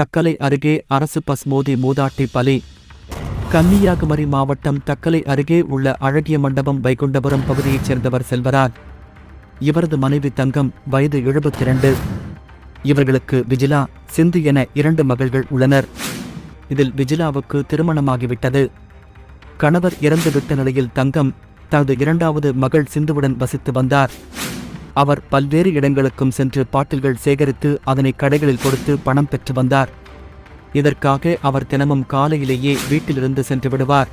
தக்கலை அருகே அரசு பஸ் மோதி மூதாட்டி பலி. கன்னியாகுமரி மாவட்டம் தக்கலை அருகே உள்ள அழகிய மண்டபம் வைகுண்டபுரம் பகுதியைச் சேர்ந்தவர் செல்வராஜ் இவரது மனைவி தங்கம் வயது எழுபத்தி இரண்டு இவர்களுக்கு விஜிலா சிந்து என இரண்டு மகள்கள் உள்ளனர். இதில் விஜிலாவுக்கு திருமணமாகிவிட்டது. கணவர் இறந்துவிட்ட நிலையில் தங்கம் தனது இரண்டாவது மகள் சிந்துவுடன் வசித்து வந்தார். அவர் பல்வேறு இடங்களுக்கும் சென்று பாட்டில்கள் சேகரித்து அதனை கடைகளில் கொடுத்து பணம் பெற்று வந்தார். இதற்காக அவர் தினமும் காலையிலேயே வீட்டிலிருந்து சென்று விடுவார்.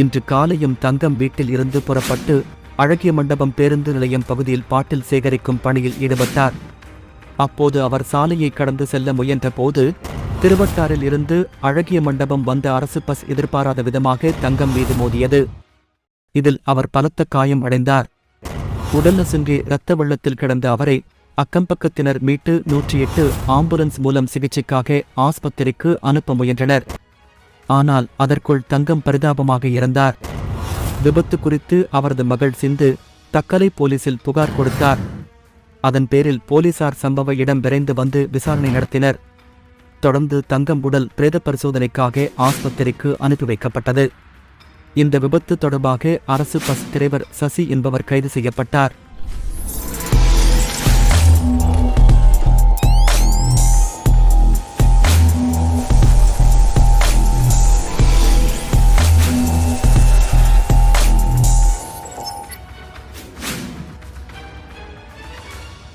இன்று காலையும் தங்கம் வீட்டில் இருந்து புறப்பட்டு அழகிய மண்டபம் பேருந்து நிலையம் பகுதியில் பாட்டில் சேகரிக்கும் பணியில் ஈடுபட்டார். அப்போது அவர் சாலையை கடந்து செல்ல முயன்ற போது திருவட்டாரில் இருந்து அழகிய மண்டபம் வந்த அரசு பஸ் எதிர்பாராத விதமாக தங்கம் மீது மோதியது. இதில் அவர் பலத்த காயம் அடைந்தார். உடல் நசுங்கி இரத்த வெள்ளத்தில் கிடந்த அவரை அக்கம்பக்கத்தினர் மீட்டு நூற்றி எட்டு ஆம்புலன்ஸ் மூலம் சிகிச்சைக்காக ஆஸ்பத்திரிக்கு அனுப்ப முயன்றனர். ஆனால் அதற்குள் தங்கம் பரிதாபமாக இறந்தார். விபத்து குறித்து அவரது மகள் சிந்து தக்கலை போலீசில் புகார் கொடுத்தார். அதன் பேரில் போலீசார் சம்பவ இடம் விரைந்து வந்து விசாரணை நடத்தினர். தொடர்ந்து தங்கம் உடல் பிரேத பரிசோதனைக்காக ஆஸ்பத்திரிக்கு அனுப்பி வைக்கப்பட்டது. இந்த விபத்து தொடர்பாக அரசு பஸ் டிரைவர் சசி என்பவர் கைது செய்யப்பட்டார்.